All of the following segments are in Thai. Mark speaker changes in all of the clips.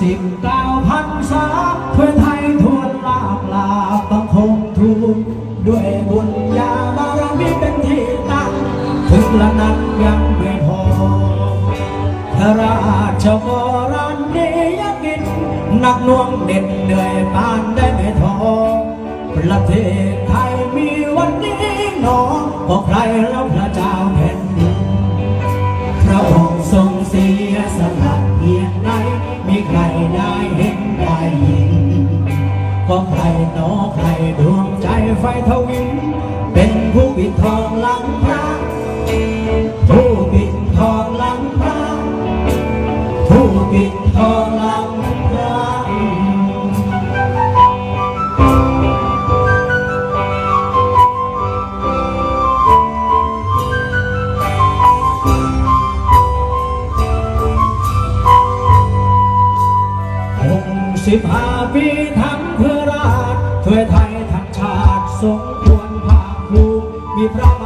Speaker 1: สิบเก้าพันสามเพื่อไทยทวนลาบลาต้องคงทูนด้วยบุญญาบารมีเป็นที่ตั้งถึงละนั้นยังไม่พอพระราชวรนี้ยังกินนักน่วงเด็ดเหนื่อยปานได้ไม่ทอประเทศไทยมีวันนี้หนอเพราะใครแล้วพระเจ้าแผ่นดินพระองค์ทรงเสียสละ องไห่นอไห่ดวงใจไฟทวิน เป็นผู้ปิดทองหลังพระผู้ปิดทองหลังพระผู้ปิดทองหลังพระสิบห้า มีทั้งเพื่อราชเพื่ไทยทั้งชาติสมควรภาคภูมิมีพระ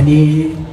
Speaker 1: 你